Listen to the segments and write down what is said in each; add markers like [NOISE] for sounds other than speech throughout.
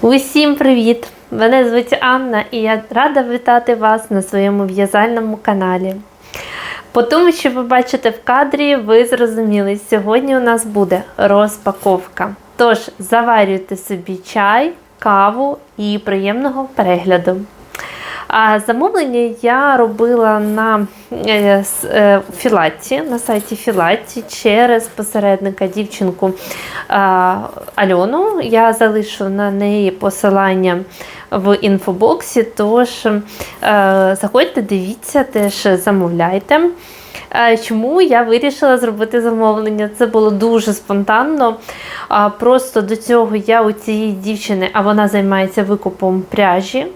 Усім привіт! Мене звуть Анна і я рада вітати вас на своєму в'язальному каналі. По тому, що ви бачите в кадрі, ви зрозуміли, сьогодні у нас буде розпаковка. Тож заварюйте собі чай, каву і приємного перегляду. А замовлення я робила на е, е, Філатті, на сайті Філаті через посередника дівчинку Альону. Я залишу на неї посилання в інфобоксі. Тож е, заходьте, дивіться, теж замовляйте. Е, Чому я вирішила зробити замовлення? Це було дуже спонтанно. Просто до цього я у цієї дівчини, а вона займається викупом пряжі е,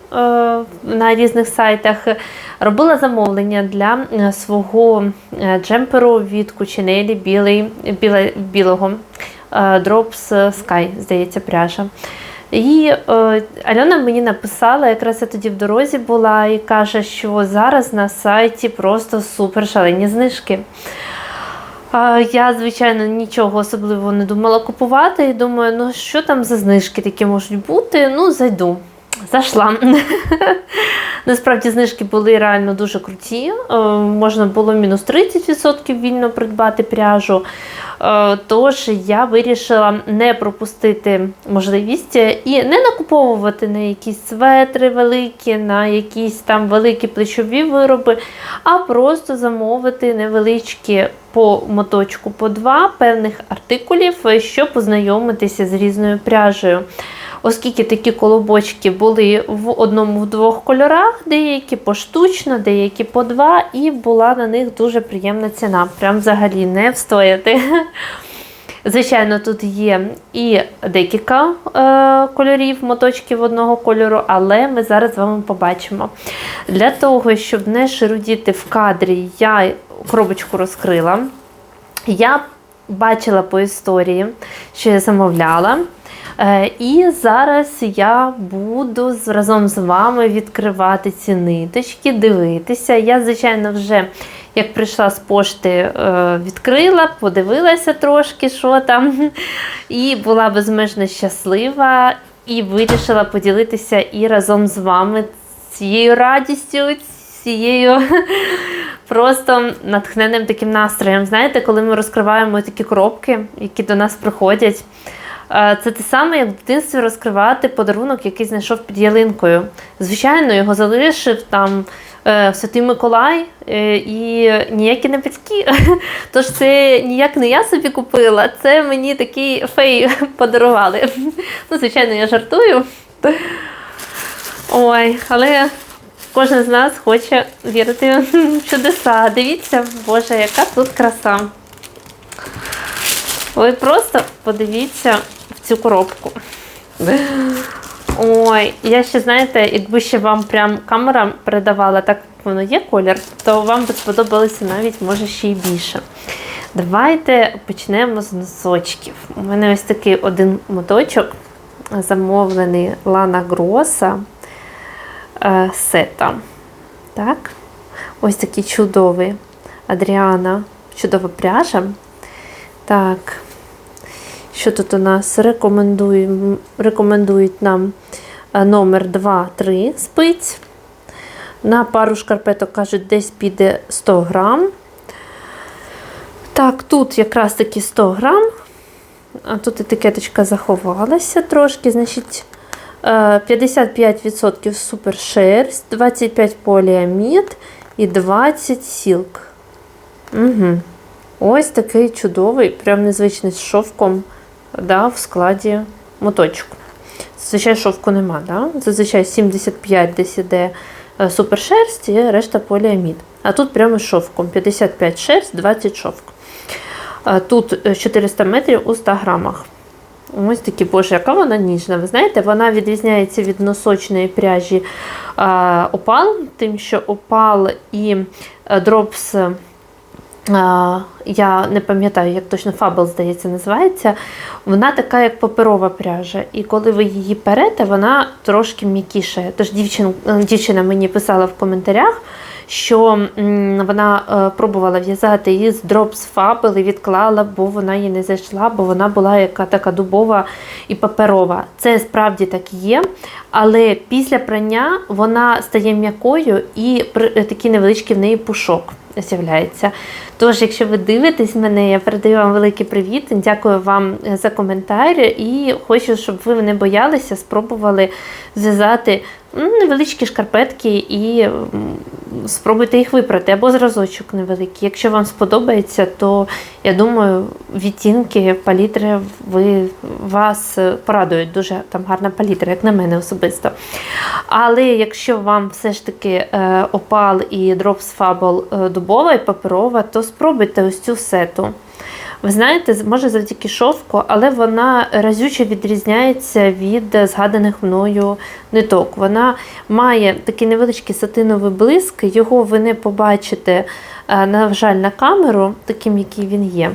на різних сайтах. Робила замовлення для е, свого джемперу від Кучинелі білий, білого Drops Sky, здається, пряжа. І е, Альона мені написала, якраз я тоді в дорозі була, і каже, що зараз на сайті просто супер шалені знижки. А, Я, звичайно, нічого особливого не думала купувати. І думаю, ну що там за знижки такі можуть бути? Ну, зайду. Зайшла. [LAUGHS] Насправді знижки були реально дуже круті. Е, Можна було мінус 30% вільно придбати пряжу. Е, Тож я вирішила не пропустити можливість і не накуповувати на якісь светри великі, на якісь там великі плечові вироби, а просто замовити невеличкі по моточку по два певних артикулів, щоб познайомитися з різною пряжею. Оскільки такі колобочки були в одному в двох кольорах, деякі поштучно, деякі по два, і була на них дуже приємна ціна. Прям взагалі не встояти. [LAUGHS] Звичайно, тут є і декілька е, кольорів, моточків одного кольору, але ми зараз з вами побачимо. Для того, щоб не ширудіти в кадрі, я коробочку розкрила. Я бачила по історії, що я замовляла. Е, І зараз я буду разом з вами відкривати ці ниточки, дивитися. Я, звичайно, вже як прийшла з пошти, е, відкрила, подивилася трошки, що там, [LAUGHS] і була безмежно щаслива, і вирішила поділитися і разом з вами цією радістю, цією [LAUGHS] просто натхненним таким настроєм. Знаєте, коли ми розкриваємо такі коробки, які до нас приходять. е, Це те саме, як в дитинстві розкривати подарунок, який знайшов під ялинкою. Звичайно, його залишив там Святий Миколай е, і ніякі не батьки. [LAUGHS] Тож це ніяк не я собі купила, це мені такий фей [LAUGHS] подарували. [LAUGHS] Ну, звичайно, я жартую. Ой, але кожен з нас хоче вірити в чудеса. Дивіться, Боже, яка тут краса. Ви просто подивіться в цю коробку. Ой, я ще, знаєте, якби ще вам прям камера передавала, так воно є колір, то вам би сподобалося навіть, може, ще й більше. Давайте почнемо з носочків. У мене ось такий один моточок, замовлений Лана Гроса е, сета. Так? Ось такий чудовий Адріана, чудова пряжа. Так. Що тут у нас рекомендуємо, рекомендують нам е, номер 2-3 спиць. На пару шкарпеток кажуть, десь піде 100 грам. Так, тут якраз таки 100 грам. А тут етикеточка заховалася трошки. Значить, е, 55% супершерсть, 25 поліамід і 20 сілк. Угу. Ось такий чудовий, прям незвичний з шовком да, в складі моточку. Зазвичай шовку нема, да? зазвичай 75 десь іде е, супершерсть і решта поліамід. А тут прямо з шовком 55 шерсть, 20 шовк. Тут е, 400 метрів у 100 грамах. Ось такі, боже, яка вона ніжна. Ви знаєте, вона відрізняється від носочної пряжі опал, тим, що опал і е, дропс. Я не пам'ятаю, як точно фабл, здається, називається. Вона така, як паперова пряжа. І коли ви її перете, вона трошки м'якішає. Тож дівчин, е, дівчина мені писала в коментарях, що вона е, пробувала в'язати із Drops Fable і відклала, бо вона їй не зайшла, бо вона була яка така дубова і паперова. Це справді так є. Але після прання вона стає м'якою і е, такий невеличкий в неї пушок з'являється. Тож, якщо ви дивитесь мене, я передаю вам великий привіт. Дякую вам е, за коментар і хочу, щоб ви не боялися, спробували зв'язати невеличкі шкарпетки і спробуйте їх випрати або зразочок невеликий. Якщо вам сподобається, то я думаю, відтінки палітри ви, вас е, порадують. Дуже там гарна палітра, як на мене особисто. Але якщо вам все ж таки е, опал і Drops Fable е, дубова і паперова, то спробуйте ось цю сету. Ви знаєте, може завдяки шовку, але вона разюче відрізняється від згаданих мною ниток. Вона має такий невеличкий сатиновий блиск, його ви не побачите, е, на жаль, на камеру, таким, який він є.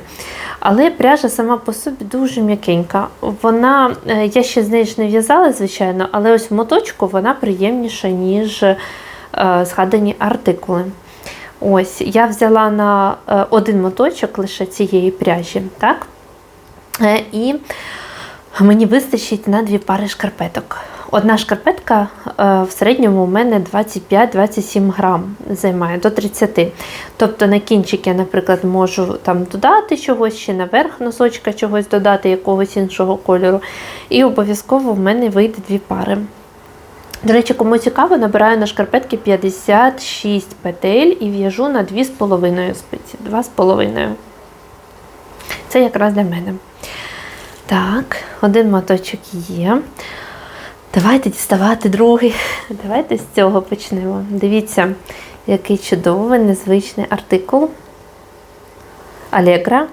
Але пряжа сама по собі дуже м'якенька. Вона, е, я ще з нею ж не в'язала, звичайно, але ось в моточку вона приємніша, ніж е, згадані артикули. Ось, я взяла на е, один моточок лише цієї пряжі, так? Е, І мені вистачить на дві пари шкарпеток. Одна шкарпетка е, в середньому у мене 25-27 грам займає до 30. Тобто на кінчик я, наприклад, можу там додати чогось, ще наверх носочка чогось додати, якогось іншого кольору. І обов'язково в мене вийде дві пари. До речі, кому цікаво, набираю на шкарпетки 56 петель і в'яжу на 2,5 спиці. 2,5. Це якраз для мене. Так, один моточок є. Давайте діставати другий. Давайте з цього почнемо. Дивіться, який чудовий, незвичний артикул. Allegro.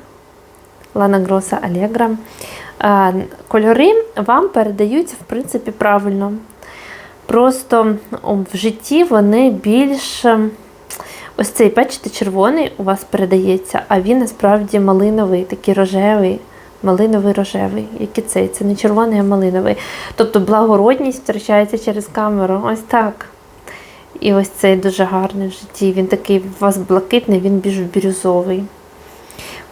Лана Гроса Allegro. Кольори вам передаються, в принципі, правильно. Просто в житті вони більш. ем, Ось цей, бачите, червоний у вас передається, а він насправді малиновий, такий рожевий, малиновий рожевий, як і цей. Це не червоний, а малиновий. Тобто благородність втрачається через камеру. Ось так. І ось цей дуже гарний в житті. Він такий у вас блакитний, він більш бірюзовий.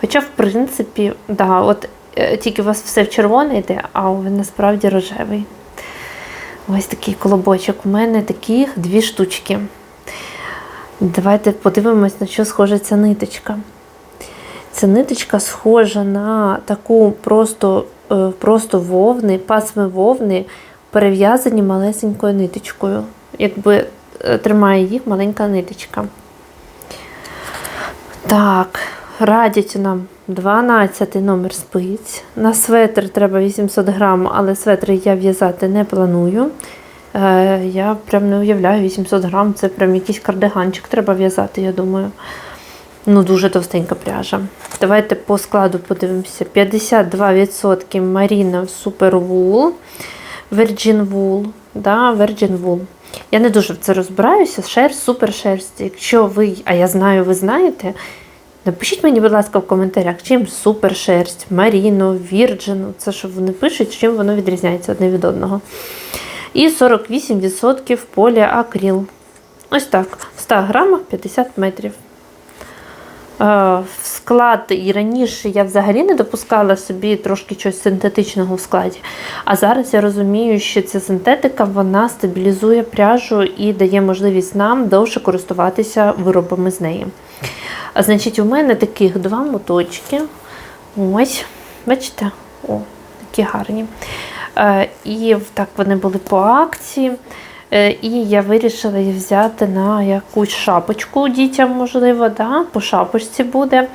Хоча, в принципі, да, от е, тільки у вас все в червоне йде, а він насправді рожевий. Ось такий колобочок. У мене таких дві штучки. Давайте подивимось, на що схожа ця ниточка. Ця ниточка схожа на таку просто, е, просто вовни, пасми вовни, перев'язані малесенькою ниточкою. Якби е, тримає їх маленька ниточка. Так, радять нам 12 номер спиць. На светр треба 800 грам, але светри я в'язати не планую. Е, я прям не уявляю 800 грам, це прям якийсь кардиганчик треба в'язати, я думаю. Ну, дуже товстенька пряжа. Давайте по складу подивимося. 52% Marina Super Wool, Virgin Wool. Да, Virgin Wool. Я не дуже в це розбираюся. Шерсть, супер шерсть. Якщо ви, а я знаю, ви знаєте, напишіть мені, будь ласка, в коментарях, чим супершерсть, Маріно, Вірджину, Це що вони пишуть, чим воно відрізняється одне від одного. І 48% поліакріл. Ось так. В 100 грамах 50 метрів. Е, В склад і раніше я взагалі не допускала собі трошки щось синтетичного в складі. А зараз я розумію, що ця синтетика вона стабілізує пряжу і дає можливість нам довше користуватися виробами з неї. А значить, у мене таких два моточки. Ось, бачите? О, такі гарні. Е, І так вони були по акції. Е, І я вирішила їх взяти на якусь шапочку дітям, можливо, да? по шапочці буде.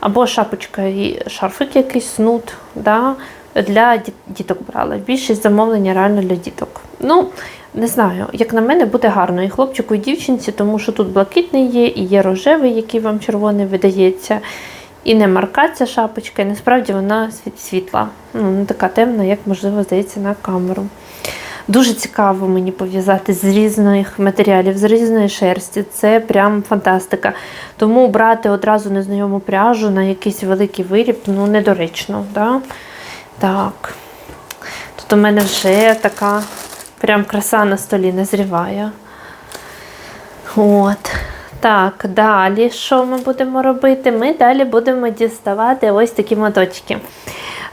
Або шапочка і шарфик якийсь снуд. Да? Для діток брала. Більшість замовлення реально для діток. Ну, не знаю, як на мене, буде гарно і хлопчику, і дівчинці, тому що тут блакитний є, і є рожевий, який вам червоний видається. І не марка ця шапочка, і насправді вона світла. Ну, не така темна, як можливо здається на камеру. Дуже цікаво мені пов'язати з різних матеріалів, з різної шерсті. Це прям фантастика. Тому брати одразу незнайому пряжу на якийсь великий виріб ну, недоречно. Да? Так. Тут у мене вже така прям краса на столі назріває. От. Так, далі що ми будемо робити? Ми далі будемо діставати ось такі моточки.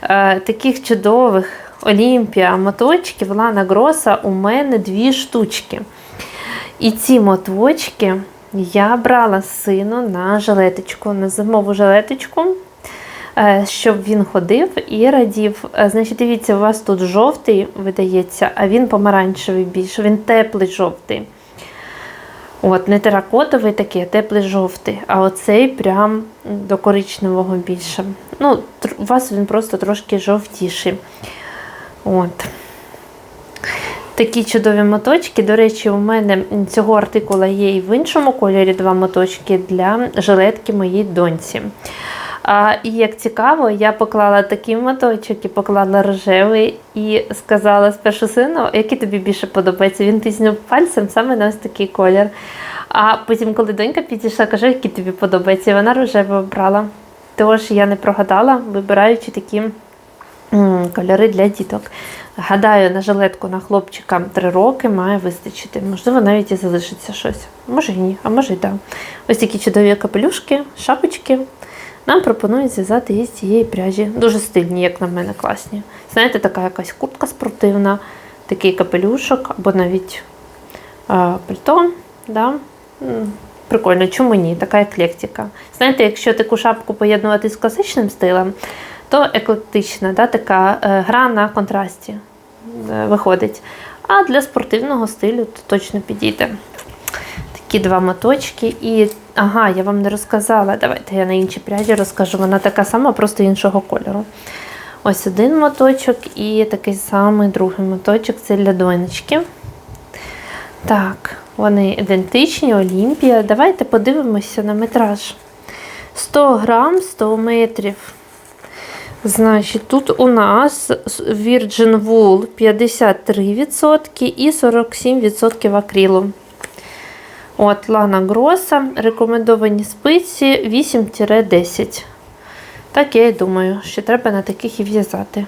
Е, таких чудових Олімпія моточків Лана Гроса у мене дві штучки. І ці моточки я брала сину на жилеточку, на зимову жилеточку, е, щоб він ходив і радів. Е, Значить, дивіться, у вас тут жовтий видається, а він помаранчевий більше, він теплий жовтий. От, не теракотовий такий, а теплий жовтий. А оцей прям до коричневого більше. Ну, у вас він просто трошки жовтіший. От. Такі чудові моточки. До речі, у мене цього артикула є і в іншому кольорі два моточки для жилетки моїй доньці. А, і як цікаво, я поклала такий моточок і поклала рожевий, і сказала спершу сину, який тобі більше подобається. Він тиснув пальцем саме на ось такий колір. А потім, коли донька підійшла, каже, який тобі подобається, і вона рожевий обрала. Тож я не прогадала, вибираючи такі кольори для діток. Гадаю, на жилетку на хлопчика 3 роки має вистачити. Можливо, навіть і залишиться щось. Може і ні, а може і так. Ось такі чудові капелюшки, шапочки. Нам пропонують зв'язати із цієї пряжі. Дуже стильні, як на мене, класні. Знаєте, така якась куртка спортивна, такий капелюшок або навіть а, пальто. Да? Прикольно, чому ні? Така еклектика. Знаєте, якщо таку шапку поєднувати з класичним стилем, то еклектична, да? така е, гра на контрасті е, виходить. А для спортивного стилю то точно підійде. Такі два моточки. І, ага, я вам не розказала. Давайте я на іншій пряді розкажу. Вона така сама, просто іншого кольору. Ось один моточок і такий самий другий моточок це для донечки. Так, вони ідентичні, Олімпія. Давайте подивимося на метраж. 100 грам, 100 метрів. Значить, тут у нас Virgin Wool 53% і 47% акрилу. От, Лана Гроса. Рекомендовані спиці 8-10. Так я і думаю, що треба на таких і в'язати.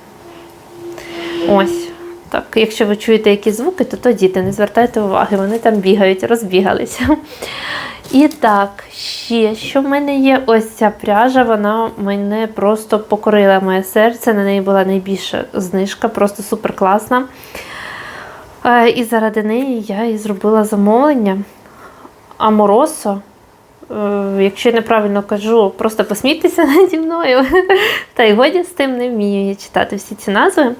Ось. Так, якщо ви чуєте якісь звуки, то то діти, не звертайте уваги, вони там бігають, розбігалися. [LAUGHS] І так, ще що в мене є, ось ця пряжа, вона мене просто покорила моє серце. На неї була найбільша знижка, просто супер класна. Е, І заради неї я і зробила замовлення. Аморосо. Е, Якщо я неправильно кажу, просто посмійтеся [LAUGHS] наді мною. Та й годі з тим не вмію я читати всі ці назви.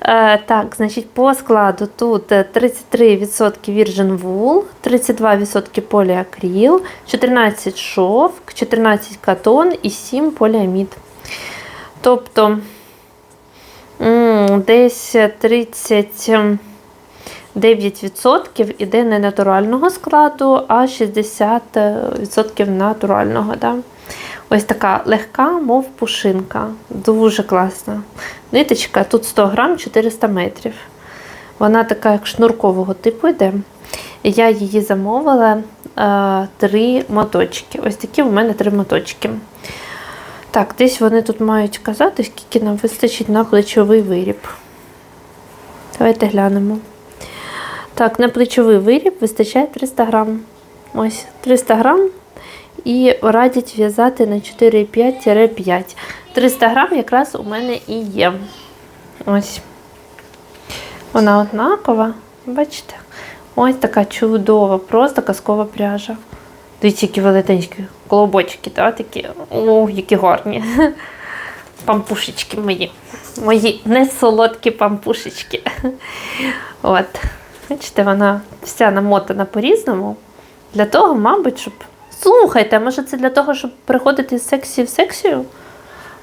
Е, так, значить, по складу тут е, 33% Virgin Wool, 32% поліакрил, 14 шовк, 14 катон і 7 поліамід. Тобто десь 30. Ем, 9% іде не натурального складу, а 60% натурального. Да? Ось така легка, мов пушинка. Дуже класна. Ниточка тут 100 грам 400 метрів. Вона така, як шнуркового типу йде. Я її замовила е, три моточки. Ось такі в мене три моточки. Так, десь вони тут мають казати, скільки нам вистачить на плечовий виріб. Давайте глянемо. Так, на плечовий виріб вистачає 300 грам. Ось 300 грам. І радять в'язати на 4,5-5. 300 грам якраз у мене і є. Ось. Вона однакова. Бачите? Ось така чудова, просто казкова пряжа. Дивіться, які велетенські колобочки, да, такі. О, які гарні. [LAUGHS] Пампушечки мої. Мої несолодкі пампушечки. [LAUGHS] От. Бачите, вона вся намотана по-різному. Для того, мабуть, щоб. Слухайте, може це для того, щоб переходити з сексії в сексію?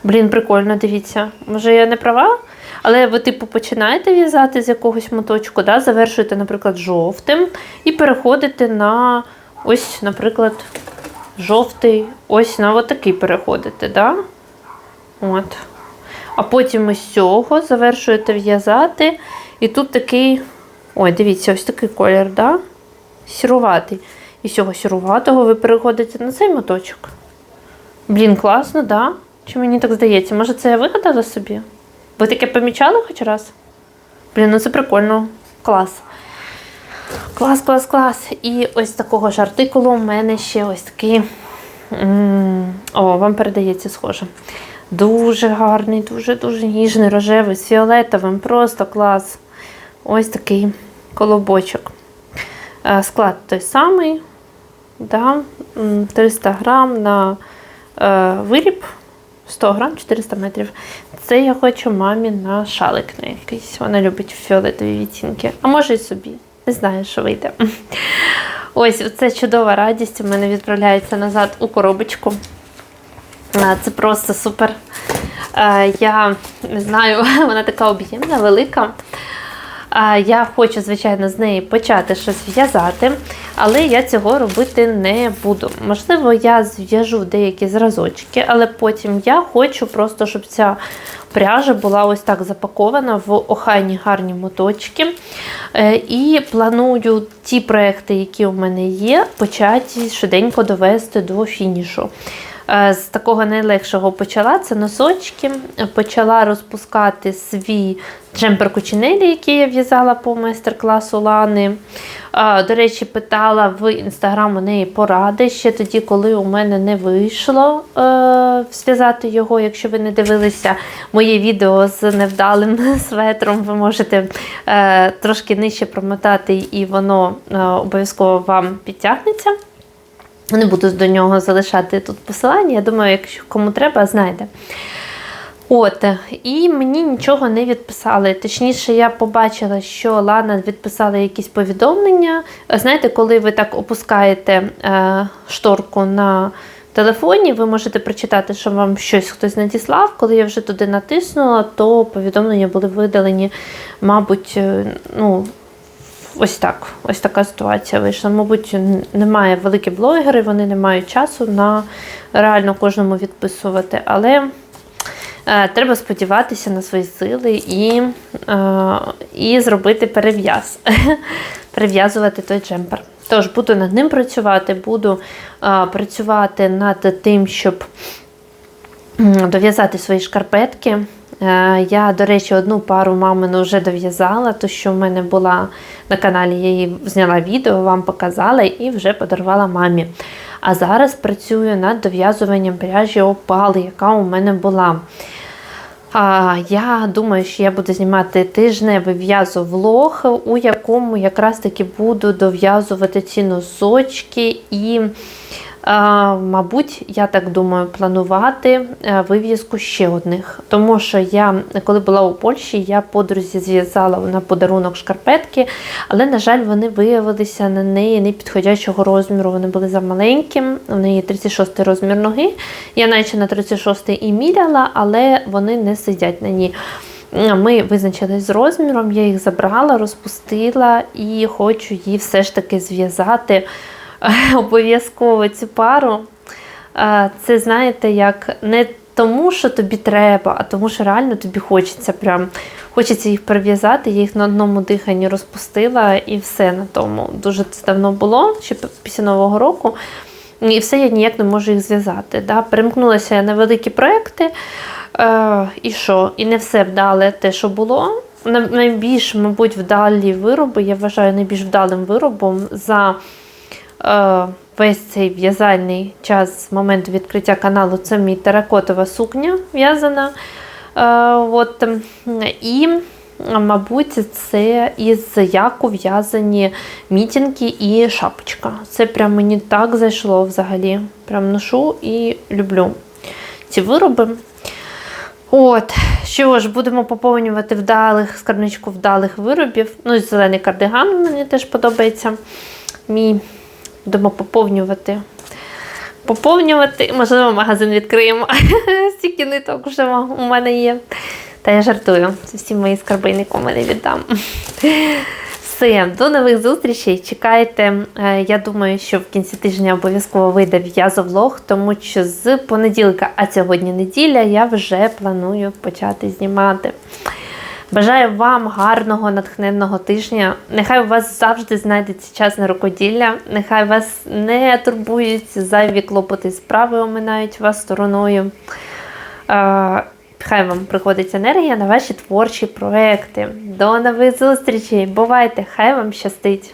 Блін, прикольно, дивіться. Може, я не права? Але ви, типу, починаєте в'язати з якогось моточку, да? завершуєте, наприклад, жовтим, і переходите на ось, наприклад, жовтий, ось на отакий переходите, да? От. А потім із цього завершуєте в'язати. І тут такий. Ой, дивіться, ось такий колір, да? Сіруватий. І з цього сіруватого ви переходите на цей моточок. Блін, класно, да? Чи мені так здається? Може, це я вигадала собі? Ви таке помічали хоч раз? Блін, ну це прикольно. Клас. Клас, клас, клас. І ось такого ж артикулу у мене ще ось такий. О, вам передається схоже. Дуже гарний, дуже-дуже ніжний, рожевий, з фіолетовим, просто клас. Ось такий колобочок. Е, Склад той самий. Да, 300 грам на е, виріб, 100 грам 400 метрів. Це я хочу мамі на шалик на якийсь. Вона любить фіолетові відтінки. А може і собі. Не знаю, що вийде. [LAUGHS] Ось це чудова радість. У мене відправляється назад у коробочку. Це просто супер. Е, Я не знаю, [LAUGHS] вона така об'ємна, велика. Я хочу, звичайно, з неї почати щось в'язати, але я цього робити не буду. Можливо, я зв'яжу деякі зразочки, але потім я хочу просто, щоб ця пряжа була ось так запакована в охайні гарні моточки. Е, І планую ті проекти, які у мене є, почати швиденько довести до фінішу. Е, З такого найлегшого почала це носочки. Почала розпускати свій джемпер кучинелі, який я в'язала по майстер-класу Лани. Е, До речі, питала в інстаграм у неї поради ще тоді, коли у мене не вийшло е, зв'язати його. Якщо ви не дивилися моє відео з невдалим [LAUGHS] светром, ви можете е, трошки нижче промотати, і воно е, обов'язково вам підтягнеться. Не буду до нього залишати тут посилання. Я думаю, якщо кому треба, знайде. От, і мені нічого не відписали. Точніше, я побачила, що Лана відписала якісь повідомлення. Знаєте, коли ви так опускаєте е, шторку на телефоні, ви можете прочитати, що вам щось хтось надіслав. Коли я вже туди натиснула, то повідомлення були видалені, мабуть, е, ну, Ось так, ось така ситуація вийшла. Мабуть, немає великі блогери, вони не мають часу на реально кожному відписувати. Але е, треба сподіватися на свої сили і, е, і зробити перев'яз, [LAUGHS] перев'язувати той джемпер. Тож буду над ним працювати, буду е, працювати над тим, щоб дов'язати свої шкарпетки. Е, Я, до речі, одну пару мамину вже дов'язала, то що в мене була на каналі, я її зняла відео, вам показала і вже подарувала мамі. А зараз працюю над дов'язуванням пряжі опали, яка у мене була. А, я думаю, що я буду знімати тижневий в'язовлог, у якому якраз таки буду дов'язувати ці носочки і, мабуть, я так думаю, планувати е, вив'язку ще одних. Тому що я, коли була у Польщі, я подрузі зв'язала на подарунок шкарпетки, але, на жаль, вони виявилися на неї не підходячого розміру. Вони були замаленькі, у неї 36 розмір ноги. Я наче на 36 і міряла, але вони не сидять на ній. Ми визначились з розміром, я їх забрала, розпустила і хочу її все ж таки зв'язати [LAUGHS] обов'язково цю пару. Це, знаєте, як не тому, що тобі треба, а тому, що реально тобі хочеться. Прям хочеться їх перев'язати. Я їх на одному диханні розпустила і все на тому. Дуже це давно було, ще після Нового року. І все я ніяк не можу їх зв'язати. Да? Перемкнулася я на великі проекти. Е, і що? І не все вдале те, що було. Найбільш, мабуть, вдалі вироби, я вважаю найбільш вдалим виробом за весь цей в'язальний час з моменту відкриття каналу. Це мій теракотова сукня в'язана. Е, от, і, мабуть, це із яку в'язані мітінки і шапочка. Це прям мені так зайшло взагалі. Прям ношу і люблю ці вироби. От, що ж, будемо поповнювати вдалих, скарбничку вдалих виробів. Ну, і зелений кардиган мені теж подобається. Мій будемо поповнювати. Поповнювати, можливо, магазин відкриємо. [LAUGHS] Стільки ниток вже у мене є. Та я жартую. Всі мої скарби нікому не віддам. Все, до нових зустрічей. Чекайте. Е, Я думаю, що в кінці тижня обов'язково вийде в'язовлог, тому що з понеділка, а сьогодні неділя, я вже планую почати знімати. Бажаю вам гарного натхненного тижня. Нехай у вас завжди знайдеться час на рукоділля. Нехай вас не турбують зайві клопоти справи, оминають вас стороною. Хай вам приходить енергія на ваші творчі проекти. До нових зустрічей! Бувайте! Хай вам щастить!